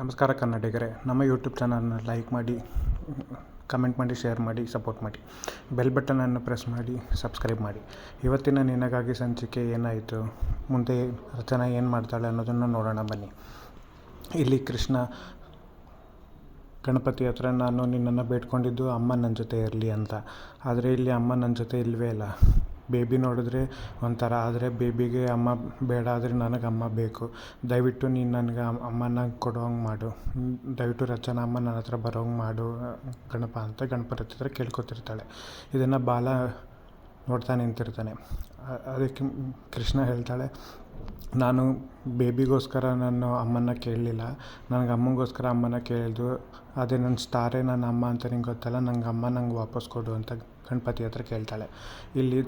ನಮಸ್ಕಾರ ಕನ್ನಡಿಗರೆ, ನಮ್ಮ ಯೂಟ್ಯೂಬ್ ಚಾನಲ್ನ ಲೈಕ್ ಮಾಡಿ ಕಮೆಂಟ್ ಮಾಡಿ ಶೇರ್ ಮಾಡಿ ಸಪೋರ್ಟ್ ಮಾಡಿ. ಬೆಲ್ ಬಟನನ್ನು ಪ್ರೆಸ್ ಮಾಡಿ ಸಬ್ಸ್ಕ್ರೈಬ್ ಮಾಡಿ. ಇವತ್ತಿನ ನಿನಗಾಗಿ ಸಂಚಿಕೆ ಏನಾಯಿತು, ಮುಂದೆ ರಚನಾ ಏನು ಮಾಡ್ತಾಳೆ ಅನ್ನೋದನ್ನು ನೋಡೋಣ ಬನ್ನಿ. ಇಲ್ಲಿ ಕೃಷ್ಣ, ಗಣಪತಿ ಹತ್ರ ನಾನು ನಿನ್ನನ್ನು ಬೇಡ್ಕೊಂಡಿದ್ದು ಅಮ್ಮ ನನ್ನ ಜೊತೆ ಇರಲಿ ಅಂತ. ಆದರೆ ಇಲ್ಲಿ ಅಮ್ಮ ನನ್ನ ಜೊತೆ ಇಲ್ಲವೇ ಇಲ್ಲ. ಬೇಬಿ ನೋಡಿದ್ರೆ ಒಂಥರ, ಆದರೆ ಬೇಬಿಗೆ ಅಮ್ಮ ಬೇಡ ಆದರೆ ನನಗೆ ಅಮ್ಮ ಬೇಕು. ದಯವಿಟ್ಟು ನೀನು ನನಗೆ ಅಮ್ಮನ ಕೊಡೋ ಹಂಗೆ ಮಾಡು. ದಯವಿಟ್ಟು ರಚನಾ ಅಮ್ಮ ನನ್ನ ಹತ್ರ ಬರೋ ಹಂಗೆ ಮಾಡು, ಗಣಪ ಅಂತ ಗಣಪತಿ ಹತ್ರ ಕೇಳ್ಕೊತಿರ್ತಾಳೆ. ಇದನ್ನು ಬಾಲ ನೋಡ್ತಾ ನಿಂತಿರ್ತಾನೆ. ಅದಕ್ಕೆ ಕೃಷ್ಣ ಹೇಳ್ತಾಳೆ, ನಾನು ಬೇಬಿಗೋಸ್ಕರ ನಾನು ಅಮ್ಮನ ಕೇಳಲಿಲ್ಲ. ನನಗೆ ಅಮ್ಮಂಗೋಸ್ಕರ ಅಮ್ಮನ ಕೇಳಿದ್ದು ಅದೇ ನನ್ನ ಸ್ಟಾರೇ ನನ್ನ ಅಮ್ಮ ಅಂತ ನಿಂಗೆ ಗೊತ್ತಲ್ಲ, ನಂಗೆ ಅಮ್ಮ ನಂಗೆ ವಾಪಸ್ ಕೊಡು ಅಂತ ಗಣಪತಿ ಹತ್ರ ಕೇಳ್ತಾಳೆ. ಇಲ್ಲಿ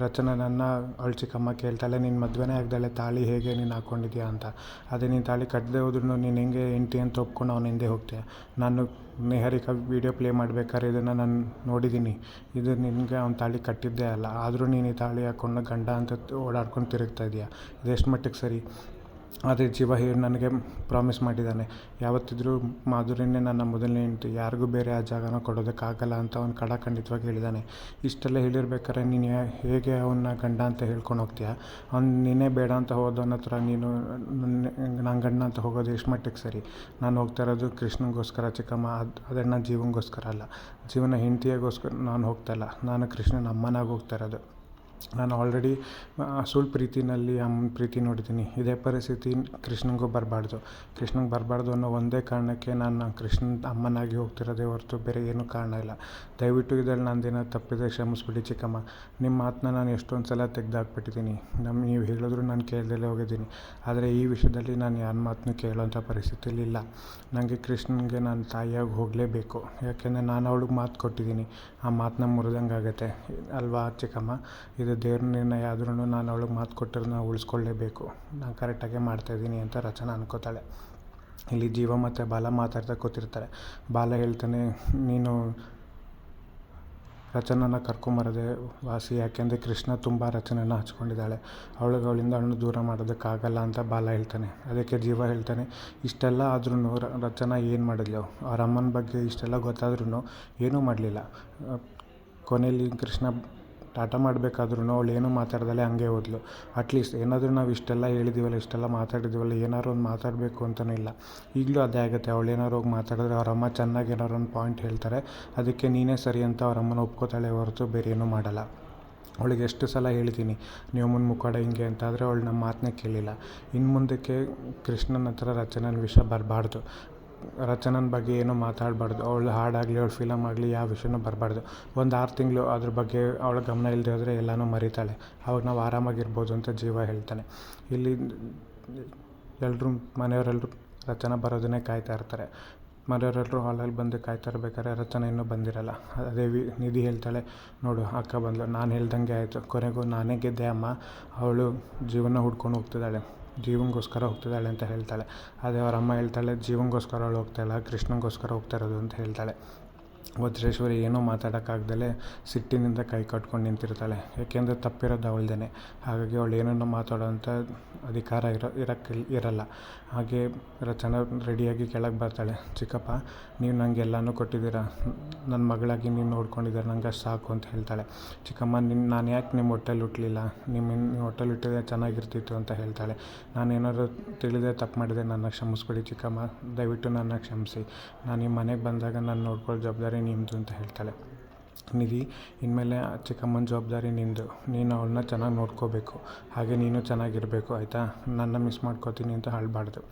ರಚನಾ, ನನ್ನ ಅವಳ ಕೇಳ್ತಾಳೆ ನಿನ್ನ ಮದುವೆನೇ ಆಗ್ದಲೆ ತಾಳಿ ಹೇಗೆ ನೀನು ಹಾಕ್ಕೊಂಡಿದ್ಯಾ ಅಂತ. ಅದೇ, ನೀನು ತಾಳಿ ಕಟ್ಟದೆ ಹೋದ್ರೂ ನೀನು ಹೆಂಗೆ ಹೆಂಡ್ತಿ ಅಂತ ಒಪ್ಕೊಂಡು ಅವ್ನ ಹಿಂದೆ ಹೋಗ್ತೀಯ? ನಾನು ನೆಹರಿಕ ವೀಡಿಯೋ ಪ್ಲೇ ಮಾಡ್ಬೇಕಾದ್ರೆ ಇದನ್ನು ನಾನು ನೋಡಿದ್ದೀನಿ ಇದು ನಿನಗೆ ಅವ್ನು ತಾಳಿ ಕಟ್ಟಿದ್ದೇ ಅಲ್ಲ. ಆದರೂ ನೀನು ಈ ತಾಳಿ ಹಾಕ್ಕೊಂಡು ಗಂಡ ಅಂತ ಓಡಾಡ್ಕೊಂಡು ತಿರುಗ್ತಾ ಇದೀಯ? ಇದು ಎಷ್ಟು ಮಟ್ಟಿಗೆ ಸರಿ? ಆದರೆ ಜೀವ ಹೇಳಿ ನನಗೆ ಪ್ರಾಮಿಸ್ ಮಾಡಿದ್ದಾನೆ. ಯಾವತ್ತಿದ್ರೂ ಮಾಧುರಿನೇ ನನ್ನ ಮೊದಲನೇ ಹೆಂಡತಿ. ಯಾರಿಗೂ ಬೇರೆ ಆ ಜಾಗನ ಕೊಡೋದಕ್ಕಾಗಲ್ಲ ಅಂತ ಅವ್ನು ಖಡಾಖಂಡಿತವಾಗಿ ಹೇಳಿದ್ದಾನೆ. ಇಷ್ಟೆಲ್ಲ ಹೇಳಿರ್ಬೇಕಾದ್ರೆ ನೀನು ಹೇಗೆ ಅವನ್ನ ಗಂಡ ಅಂತ ಹೇಳ್ಕೊಂಡು ಹೋಗ್ತೀಯ? ಅವ್ನು ನೀನೇ ಬೇಡ ಅಂತ ಹೋದವನ ಹತ್ರ ನೀನು ನನ್ನ ಗಂಡ ಅಂತ ಹೋಗೋದು ಎಷ್ಟು ಮಟ್ಟಿಗೆ ಸರಿ? ನಾನು ಹೋಗ್ತಾ ಇರೋದು ಕೃಷ್ಣನಿಗೋಸ್ಕರ ಚಿಕ್ಕಮ್ಮ. ಅದು ಅದನ್ನು ಜೀವನಗೋಸ್ಕರ ಅಲ್ಲ. ಜೀವನ ಹೆಂಡತಿಯಾಗೋಸ್ಕರ ನಾನು ಹೋಗ್ತಾ ಇಲ್ಲ. ನಾನು ಕೃಷ್ಣನ ಅಮ್ಮನಾಗಿ ಹೋಗ್ತಾ ಇರೋದು. ನಾನು ಆಲ್ರೆಡಿ ಸುಳ್ಳು ಪ್ರೀತಿನಲ್ಲಿ ಅಮ್ಮ ಪ್ರೀತಿ ನೋಡಿದ್ದೀನಿ. ಇದೇ ಪರಿಸ್ಥಿತಿ ಕೃಷ್ಣನಿಗೂ ಬರಬಾರ್ದು. ಕೃಷ್ಣಂಗೆ ಬರಬಾರ್ದು ಅನ್ನೋ ಒಂದೇ ಕಾರಣಕ್ಕೆ ನಾನು ಕೃಷ್ಣನ ಅಮ್ಮನಾಗಿ ಹೋಗ್ತಿರೋದೇ ಹೊರತು ಬೇರೆ ಏನೂ ಕಾರಣ ಇಲ್ಲ. ದಯವಿಟ್ಟು ಇದ್ರಲ್ಲಿ ನಂದೇನೋ ತಪ್ಪಿದೆ ಕ್ಷಮಿಸ್ಬಿಡಿ ಚಿಕ್ಕಮ್ಮ. ನಿಮ್ಮ ಮಾತನ್ನ ನಾನು ಎಷ್ಟೊಂದು ಸಲ ತೆಗೆದಾಕ್ಬಿಟ್ಟಿದ್ದೀನಿ. ನಮ್ಮ ನೀವು ಹೇಳಿದ್ರು ನಾನು ಕೇಳ್ದಲ್ಲೇ ಹೋಗಿದ್ದೀನಿ. ಆದರೆ ಈ ವಿಷಯದಲ್ಲಿ ನಾನು ಯಾರ ಮಾತನ್ನು ಕೇಳೋಂಥ ಪರಿಸ್ಥಿತಿಯಲ್ಲಿ ಇಲ್ಲ. ನನಗೆ ಕೃಷ್ಣನಿಗೆ ನಾನು ತಾಯಿಯಾಗಿ ಹೋಗಲೇಬೇಕು. ಯಾಕೆಂದರೆ ನಾನು ಅವಳಿಗೆ ಮಾತು ಕೊಟ್ಟಿದ್ದೀನಿ. ಆ ಮಾತನ್ನ ಮುರಿದಂಗೆ ಆಗುತ್ತೆ ಅಲ್ವಾ ಚಿಕ್ಕಮ್ಮ? ಇದು ದೇವ್ರ ನಿರ್ಣಯ ನಾನು ಅವಳಿಗೆ ಮಾತು ಕೊಟ್ಟಿರೋದನ್ನ ಉಳಿಸ್ಕೊಳ್ಳೇಬೇಕು. ನಾನು ಕರೆಕ್ಟಾಗೇ ಮಾಡ್ತಾಯಿದ್ದೀನಿ ಅಂತ ರಚನಾ ಅನ್ಕೋತಾಳೆ. ಇಲ್ಲಿ ಜೀವ ಮತ್ತು ಬಾಲ ಮಾತಾಡ್ತಾ ಕೂತಿರ್ತಾರೆ. ಬಾಲ ಹೇಳ್ತಾನೆ, ನೀನು ರಚನನ ಕರ್ಕೊಂಬರೋದೇ ವಾಸಿ, ಯಾಕೆಂದರೆ ಕೃಷ್ಣ ತುಂಬ ರಚನೆನ ಹಚ್ಕೊಂಡಿದ್ದಾಳೆ. ಅವಳಿಗೆ ಅವಳಿಂದ ಅವಳನ್ನು ದೂರ ಮಾಡೋದಕ್ಕಾಗಲ್ಲ ಅಂತ ಬಾಲ ಹೇಳ್ತಾನೆ. ಅದಕ್ಕೆ ಜೀವ ಹೇಳ್ತಾನೆ, ಇಷ್ಟೆಲ್ಲ ಆದ್ರೂ ರಚನಾ ಏನು ಮಾಡಿದ್ಲು? ಅವ್ರ ಅಮ್ಮನ ಬಗ್ಗೆ ಇಷ್ಟೆಲ್ಲ ಗೊತ್ತಾದ್ರೂ ಏನೂ ಮಾಡಲಿಲ್ಲ. ಕೊನೆಯಲ್ಲಿ ಕೃಷ್ಣ ಟಾಟಾ ಮಾಡಬೇಕಾದ್ರೂ ಅವಳು ಏನೂ ಮಾತಾಡ್ದಲೇ ಹಂಗೆ ಹೋದ್ಲು. ಅಟ್ಲೀಸ್ಟ್ ಏನಾದರೂ ನಾವು ಇಷ್ಟೆಲ್ಲ ಹೇಳಿದ್ದೀವಲ್ಲ ಇಷ್ಟೆಲ್ಲ ಮಾತಾಡಿದೀವಲ್ಲ, ಏನಾದ್ರು ಒಂದು ಮಾತಾಡಬೇಕು ಅಂತಲೂ ಇಲ್ಲ. ಈಗಲೂ ಅದೇ ಆಗುತ್ತೆ, ಅವಳು ಏನಾದ್ರು ಹೋಗಿ ಮಾತಾಡಿದ್ರೆ ಅವ್ರ ಚೆನ್ನಾಗಿ ಏನಾದ್ರು ಒಂದು ಪಾಯಿಂಟ್ ಹೇಳ್ತಾರೆ. ಅದಕ್ಕೆ ನೀನೇ ಸರಿ ಅಂತ ಅವ್ರ ಅಮ್ಮನ ಒಪ್ಕೋತಾಳೆ ಹೊರತು ಬೇರೆ ಏನೂ ಮಾಡಲ್ಲ. ಅವಳಿಗೆ ಎಷ್ಟು ಸಲ ಹೇಳಿದ್ದೀನಿ, ನೀವು ಮುಂದೆ ಮುಖಾಡ ಹಿಂಗೆ ಅಂತ ಆದರೆ ಅವಳು ನಮ್ಮ ಮಾತನ್ನೇ ಕೇಳಿಲ್ಲ. ಇನ್ನು ಮುಂದಕ್ಕೆ ಕೃಷ್ಣನ ಹತ್ರ ರಚನನ ವಿಷಯ ಬರಬಾರ್ದು. ರಚನನ ಬಗ್ಗೆ ಏನೂ ಮಾತಾಡಬಾರ್ದು. ಅವಳು ಹಾಡಾಗಲಿ, ಅವಳು ಫಿಲಮ್ ಆಗಲಿ ಯಾವ ವಿಷಯನೂ ಬರಬಾರ್ದು. ಒಂದು ಆರು ತಿಂಗಳು ಅದ್ರ ಬಗ್ಗೆ ಅವಳ ಗಮನ ಇಲ್ಲದೆ ಹೋದರೆ ಎಲ್ಲನೂ ಮರಿತಾಳೆ. ಅವಾಗ ನಾವು ಆರಾಮಾಗಿರ್ಬೋದು ಅಂತ ಜೀವ ಹೇಳ್ತಾನೆ. ಇಲ್ಲಿ ಎಲ್ಲರೂ ಮನೆಯವರೆಲ್ಲರೂ ರಚನ ಬರೋದನ್ನೇ ಕಾಯ್ತಾ ಇರ್ತಾರೆ. ಮನೆಯವರೆಲ್ಲರೂ ಹಾಲಲ್ಲಿ ಬಂದು ಕಾಯ್ತಾ ಇರ್ಬೇಕಾದ್ರೆ ರಚನೆ ಇನ್ನೂ ಬಂದಿರಲ್ಲ. ಅದೇ ವಿ, ನಿಧಿ ಹೇಳ್ತಾಳೆ, ನೋಡು, ಅಕ್ಕ ಬಂದಳು ನಾನು ಹೇಳ್ದಂಗೆ ಆಯಿತು. ಕೊನೆಗೂ ನಾನೇ ಗೆದ್ದೆ ಅಮ್ಮ. ಅವಳು ಜೀವನ ಹುಡ್ಕೊಂಡು ಹೋಗ್ತಿದ್ದಾಳೆ. ಜೀವನಿಗೋಸ್ಕರ ಹೋಗ್ತಿದ್ದಾಳೆ ಅಂತ ಹೇಳ್ತಾಳೆ. ಅದೇ ಅವ್ರ ಅಮ್ಮ ಹೇಳ್ತಾಳೆ, ಜೀವನಿಗೋಸ್ಕರ ಅವಳು ಹೋಗ್ತಾಯಿಲ್ಲ ಕೃಷ್ಣನಿಗೋಸ್ಕರ ಹೋಗ್ತಾ ಇರೋದು ಅಂತ ಹೇಳ್ತಾಳೆ. ವಜ್ರೇಶ್ವರಿ ಏನೂ ಮಾತಾಡೋಕ್ಕಾಗ್ದಲೇ ಸಿಟ್ಟಿನಿಂದ ಕೈ ಕಟ್ಕೊಂಡು ನಿಂತಿರ್ತಾಳೆ. ಏಕೆಂದರೆ ತಪ್ಪಿರೋದು ಅವಳದೇ ಹಾಗಾಗಿ ಅವಳು ಏನನ್ನು ಮಾತಾಡೋಂಥ ಅಧಿಕಾರ ಇರೋ ಇರೋಕ್ಕೆ ಇರಲ್ಲ. ಹಾಗೆ ರಚನಾ ರೆಡಿಯಾಗಿ ಕೆಳಗೆ ಬರ್ತಾಳೆ. ಚಿಕ್ಕಪ್ಪ, ನೀವು ನಂಗೆ ಎಲ್ಲನೂ ಕೊಟ್ಟಿದ್ದೀರ? ನನ್ನ ಮಗಳಾಗಿ ನೀನು ನೋಡ್ಕೊಂಡಿದ್ದಾರೆ, ನಂಗೆ ಸಾಕು ಅಂತ ಹೇಳ್ತಾಳೆ. ಚಿಕ್ಕಮ್ಮ ನಿನ್ನ ನಾನು ಯಾಕೆ ನಿಮ್ಮ ಹೋಟೆಲ್ ಹುಟ್ಟಲಿಲ್ಲ ನಿಮ್ಮ ನಿಮ್ಮ ಹೋಟೆಲ್ ಹುಟ್ಟಿದ್ರೆ ಚೆನ್ನಾಗಿರ್ತಿತ್ತು ಅಂತ ಹೇಳ್ತಾಳೆ. ನಾನು ಏನಾದ್ರು ತಿಳಿದೇ ತಪ್ಪು ಮಾಡಿದೆ ನನ್ನ ಕ್ಷಮಿಸ್ಬಿಡಿ ಚಿಕ್ಕಮ್ಮ. ದಯವಿಟ್ಟು ನನ್ನ ಕ್ಷಮಿಸಿ. ನಾನು ನಿಮ್ಮ ಮನೆಗೆ ಬಂದಾಗ ನಾನು ನೋಡ್ಕೊಳ್ಳೋ ಜವಾಬ್ದಾರಿ ನಿಮ್ಮದು ಅಂತ ಹೇಳ್ತಾಳೆ. ನಿಧಿ, ಇನ್ಮೇಲೆ ಚಿಕ್ಕಮ್ಮನ ಜವಾಬ್ದಾರಿ ನಿಂದು. ನೀನು ಅವಳನ್ನ ಚೆನ್ನಾಗಿ ನೋಡ್ಕೋಬೇಕು. ಹಾಗೆ ನೀನು ಚೆನ್ನಾಗಿರಬೇಕು, ಆಯಿತಾ? ನನ್ನ ಮಿಸ್ ಮಾಡ್ಕೋತೀನಿ ಅಂತ ಅಳ್ಬಾರ್ದು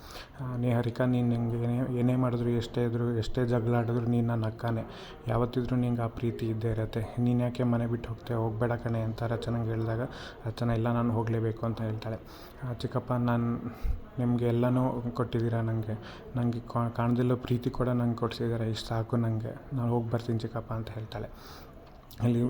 ಹರಿಕ, ನೀನು ನಿಂಗೆ ಏನೇ ಮಾಡಿದ್ರು, ಎಷ್ಟೇ ಇದ್ದರೂ ಎಷ್ಟೇ ಜಗಳ ಆಡಿದ್ರು ನೀನು ನನ್ನ ಅಕ್ಕನೇ. ಯಾವತ್ತಿದ್ರು ನಿಂಗೆ ಆ ಪ್ರೀತಿ ಇದ್ದೇ ಇರತ್ತೆ. ನೀನು ಯಾಕೆ ಮನೆ ಬಿಟ್ಟು ಹೋಗ್ತೀಯ? ಹೋಗಬೇಡ ಕಣೆ ಅಂತ ರಚನೆಗೆ ಹೇಳಿದಾಗ, ರಚನಾ, ಇಲ್ಲ, ನಾನು ಹೋಗಲೇಬೇಕು ಅಂತ ಹೇಳ್ತಾಳೆ. ಚಿಕ್ಕಪ್ಪ, ನಾನು ನಿಮಗೆ ಎಲ್ಲನೂ ಕೊಟ್ಟಿದ್ದೀರ ನನಗೆ ನನಗೆ ಕಾಣದಿಲ್ಲೋ ಪ್ರೀತಿ ಕೂಡ ನಂಗೆ ಕೊಡಿಸಿದ್ದೀರ, ಇಷ್ಟು ಸಾಕು ನನಗೆ ನಾನು ಹೋಗಿ ಬರ್ತೀನಿ ಚಿಕ್ಕಪ್ಪ ಅಂತ ಹೇಳ್ತಾಳೆ. ಅಲ್ಲಿ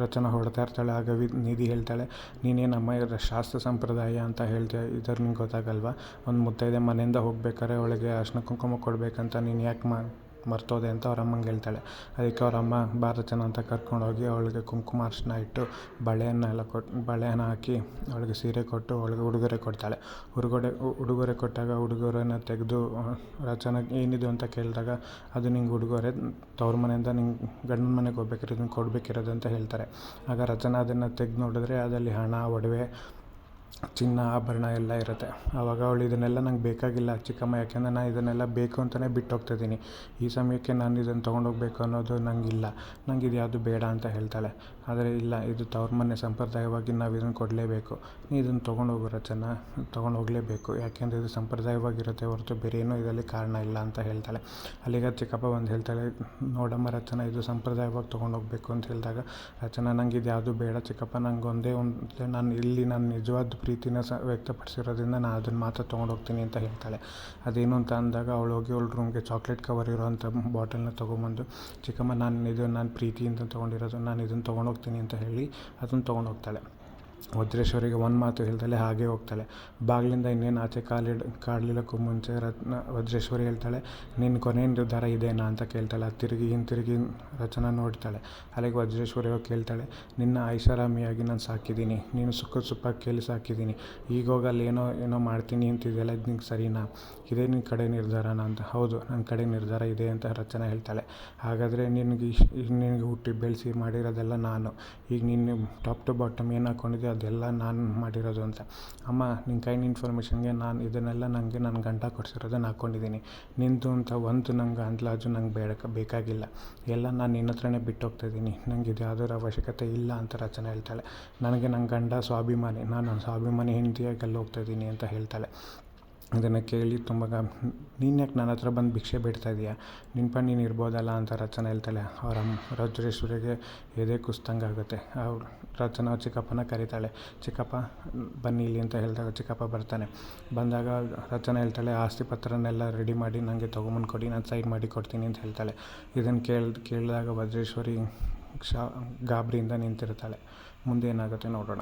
ರಚನಾ ಹೊರಡ್ತಾ ಇರ್ತಾಳೆ ಆಗ ವಿ ನಿಧಿ ಹೇಳ್ತಾಳೆ ನೀನೇನು ಅಮ್ಮ ಶಾಸ್ತ್ರ ಸಂಪ್ರದಾಯ ಅಂತ ಹೇಳ್ತೀಯ ಇದ್ರ ನಿಂಗೆ ಗೊತ್ತಾಗಲ್ವಾ? ಒಂದು ಮುತ್ತೈದೆ ಮನೆಯಿಂದ ಹೋಗ್ಬೇಕಾದ್ರೆ ಅವಳಿಗೆ ಅರ್ಶಿನ ಕುಂಕುಮ ಕೊಡಬೇಕಂತ ನೀನು ಯಾಕೆ ಮಾ ಮರ್ತೋದೆ ಅಂತ ಅವ್ರ ಅಮ್ಮಂಗೆ ಹೇಳ್ತಾಳೆ. ಅದಕ್ಕೆ ಅವ್ರ ಅಮ್ಮ ಭಾರತನ ರಚನಾ ಅಂತ ಕರ್ಕೊಂಡೋಗಿ ಅವಳಿಗೆ ಕುಂಕುಮ ಅರ್ಶನ ಇಟ್ಟು ಬಳೆಯನ್ನೆಲ್ಲ ಕೊಟ್ಟು ಬಳೆನ ಹಾಕಿ ಅವಳಿಗೆ ಸೀರೆ ಕೊಟ್ಟು ಅವಳಿಗೆ ಉಡುಗೊರೆ ಕೊಡ್ತಾಳೆ. ಉಡುಗೊರೆ ಉಡುಗೊರೆ ಕೊಟ್ಟಾಗ ಉಡುಗೊರೆನ ತೆಗೆದು ರಚನಾಗೆ ಏನಿದು ಅಂತ ಕೇಳಿದಾಗ ಅದು ನಿಂಗೆ ಉಡುಗೊರೆ, ತವ್ರ ಮನೆಯಿಂದ ನಿಂಗೆ, ಗಂಡನ ಮನೆಗೆ ಹೋಗ್ಬೇಕಿರೋದು ಕೊಡಬೇಕಿರೋದು ಅಂತ ಹೇಳ್ತಾರೆ. ಆಗ ರಚನಾ ಅದನ್ನು ತೆಗೆದು ನೋಡಿದ್ರೆ ಅದಲ್ಲಿ ಹಣ, ಒಡವೆ ಚಿನ್ನ, ಆಭರಣ ಎಲ್ಲ ಇರುತ್ತೆ. ಆವಾಗ ಅವಳು ಇದನ್ನೆಲ್ಲ ನಂಗೆ ಬೇಕಾಗಿಲ್ಲ. ಚಿಕ್ಕಮ್ಮ, ಯಾಕೆಂದರೆ ನಾನು ಇದನ್ನೆಲ್ಲ ಬೇಕು ಅಂತಲೇ ಬಿಟ್ಟು ಹೋಗ್ತಿದ್ದೀನಿ ಈ ಸಮಯಕ್ಕೆ ನಾನು ಇದನ್ನು ತೊಗೊಂಡೋಗ್ಬೇಕು ಅನ್ನೋದು ನನಗಿಲ್ಲ ನಂಗೆ ಇದು ಯಾವುದು ಬೇಡ ಅಂತ ಹೇಳ್ತಾಳೆ. ಆದರೆ ಇಲ್ಲ, ಇದು ತವ್ರ ಮನೆ ಸಂಪ್ರದಾಯವಾಗಿ ನಾವು ಇದನ್ನು ಕೊಡಲೇಬೇಕು. ನೀ ಇದನ್ನು ತೊಗೊಂಡೋಗು ರಚನಾ, ತೊಗೊಂಡು ಹೋಗಲೇಬೇಕು. ಯಾಕೆಂದರೆ ಇದು ಸಂಪ್ರದಾಯವಾಗಿರುತ್ತೆ ಹೊರತು ಬೇರೆ ಏನೂ ಇದರಲ್ಲಿ ಕಾರಣ ಇಲ್ಲ ಅಂತ ಹೇಳ್ತಾಳೆ. ಅಲ್ಲಿಗೆ ಚಿಕ್ಕಪ್ಪ ಬಂದು ಹೇಳ್ತಾಳೆ, ನೋಡಮ್ಮ ರಚನಾ, ಇದು ಸಂಪ್ರದಾಯವಾಗಿ ತೊಗೊಂಡೋಗ್ಬೇಕು ಅಂತ ಹೇಳಿದಾಗ, ರಚನಾ, ನಂಗೆ ಇದು ಯಾವುದು ಬೇಡ ಚಿಕ್ಕಪ್ಪ, ನಂಗೆ ಒಂದೇ ಒಂದು, ನಾನು ಇಲ್ಲಿ ನಾನು ನಿಜವಾದ ಪ್ರೀತಿನ ಸ, ವ್ಯಕ್ತಪಡಿಸಿರೋದ್ರಿಂದ ನಾನು ಅದನ್ನು ಮಾತ್ರ ತೊಗೊಂಡು ಹೋಗ್ತೀನಿ ಅಂತ ಹೇಳ್ತಾಳೆ. ಅದೇನು ಅಂತ ಅಂದಾಗ, ಅವಳು ಹೋಗಿ ಅವಳ ರೂಮ್ಗೆ ಚಾಕ್ಲೇಟ್ ಕವರ್ ಇರೋವಂಥ ಬಾಟಲ್ನ ತೊಗೊಂಬಂದು ಚಿಕ್ಕಮ್ಮ, ನಾನು ಇದು, ನಾನು ಪ್ರೀತಿಯಿಂದ ತೊಗೊಂಡಿರೋದು, ನಾನು ಇದನ್ನು ತೊಗೊಂಡು ಹೋಗ್ತೀನಿ ಅಂತ ಹೇಳಿ ಅದನ್ನು ತೊಗೊಂಡು ಹೋಗ್ತಾಳೆ ವಜ್ರೇಶ್ವರಿಗೆ ಒಂದು ಮಾತು ಹೇಳ್ದಲೆ ಹಾಗೆ ಹೋಗ್ತಾಳೆ. ಬಾಗಿಲಿಂದ ಇನ್ನೇನು ಆಚೆ ಕಾಲಿಡ ಕಾಡಲಿಲ್ಲಕ್ಕೂ ಮುಂಚೆ ರತ್ನ ವಜ್ರೇಶ್ವರಿ ಹೇಳ್ತಾಳೆ ನಿನ್ನ ಕೊನೆ ನಿರ್ಧಾರ ಇದೇನಾ? ಅಂತ ಕೇಳ್ತಾಳೆ. ಅದು ತಿರುಗಿ ಹಿಂತಿರುಗಿ ರಚನಾ ನೋಡ್ತಾಳೆ. ಅಲ್ಲಿಗೆ ವಜ್ರೇಶ್ವರಿ ಹೋಗಿ ಕೇಳ್ತಾಳೆ, ನಿನ್ನ ಐಷಾರಾಮಿಯಾಗಿ ನಾನು ಸಾಕಿದ್ದೀನಿ. ನೀನು ಸುಖ ಸುಪ್ಪ ಕೇಳಿ ಸಾಕಿದ್ದೀನಿ. ಈಗ ಹೋಗಿ ಅಲ್ಲಿ ಏನೋ ಏನೋ ಮಾಡ್ತೀನಿ ಅಂತಿದೆಯಲ್ಲ, ಇದು ನಿಂಗೆ ಸರಿನಾ? ಇದೇ ನಿನ್ನ ಕಡೆ ನಿರ್ಧಾರನಾ? ಅಂತ. ಹೌದು ನನ್ನ ಕಡೆ ನಿರ್ಧಾರ ಇದೆ ಅಂತ ರಚನಾ ಹೇಳ್ತಾಳೆ. ಹಾಗಾದರೆ ನಿನಗೆ ನಿನಗೆ ಹುಟ್ಟಿ ಬೆಳೆಸಿ ಮಾಡಿರೋದೆಲ್ಲ ನಾನು. ಈಗ ನಿನ್ನ ಟಾಪ್ ಟು ಬಾಟಮ್ ಏನು ಹಾಕ್ಕೊಂಡಿದ್ಯೋ ಅದೆಲ್ಲ ನಾನು ಮಾಡಿರೋದು ಅಂತ. ಅಮ್ಮ ನಿನ್ನ ಕೈಂಡ್ ಇನ್ಫಾರ್ಮೇಷನ್ಗೆ ನಾನು ಇದನ್ನೆಲ್ಲ ನನಗೆ ನನ್ನ ಗಂಡ ಕೊಡ್ಸಿರೋದನ್ನು ಹಾಕ್ಕೊಂಡಿದ್ದೀನಿ ನಿಂತು ಅಂತ ಒಂದು ನಂಗೆ ಅಂದ್ಲಾಜು ನಂಗೆ ಬೇಡ, ಬೇಕಾಗಿಲ್ಲ. ಎಲ್ಲ ನಾನು ನಿನ್ನ ಹತ್ರನೇ ಬಿಟ್ಟು ಹೋಗ್ತಾಯಿದ್ದೀನಿ ನಂಗೆ ಇದು ಯಾವುದರ ಅವಶ್ಯಕತೆ ಇಲ್ಲ ಅಂತ ರಚನೆ ಹೇಳ್ತಾಳೆ. ನನಗೆ ನನ್ನ ಗಂಡ ಸ್ವಾಭಿಮಾನಿ, ನಾನು ನನ್ನ ಸ್ವಾಭಿಮಾನಿ ಹೆಂಡತಿಯಾಗಿ ಅಲ್ಲಿ ಹೋಗ್ತಾಯಿದ್ದೀನಿ ಅಂತ ಹೇಳ್ತಾಳೆ. ಇದನ್ನು ಕೇಳಿ ತುಂಬ ನೀನು ಯಾಕೆ ನನ್ನ ಹತ್ರ ಬಂದು ಭಿಕ್ಷೆ ಬಿಡ್ತಾ ಇದೀಯಾ? ನಿನ್ನ ನೀನು ಇರ್ಬೋದಲ್ಲ ಅಂತ ರಚನೆ ಹೇಳ್ತಾಳೆ. ಅವರ ರಜರೇಶ್ವರಿಗೆ ಎದೆ ಕುಸ್ದಂಗೆ ಆಗುತ್ತೆ ಅವ್ರು ರಚನಾ ಚಿಕ್ಕಪ್ಪನ ಕರೀತಾಳೆ. ಚಿಕ್ಕಪ್ಪ, ಬನ್ನಿ ಇಲ್ಲಿ ಅಂತ ಹೇಳಿದಾಗ ಚಿಕ್ಕಪ್ಪ ಬರ್ತಾನೆ. ಬಂದಾಗ ರಚನಾ ಹೇಳ್ತಾಳೆ, ಆಸ್ತಿ ಪತ್ರನೆಲ್ಲ ರೆಡಿ ಮಾಡಿ ನನಗೆ ತೊಗೊಂಬಂದು ಕೊಡಿ, ನಾನು ಸೈನ್ ಮಾಡಿ ಕೊಡ್ತೀನಿ ಅಂತ ಹೇಳ್ತಾಳೆ. ಇದನ್ನು ಕೇಳಿ, ಕೇಳಿದಾಗ ವಜ್ರೇಶ್ವರಿ ಶಾ, ಗಾಬರಿಯಿಂದ ನಿಂತಿರ್ತಾಳೆ. ಮುಂದೆ ಏನಾಗುತ್ತೆ ನೋಡೋಣ.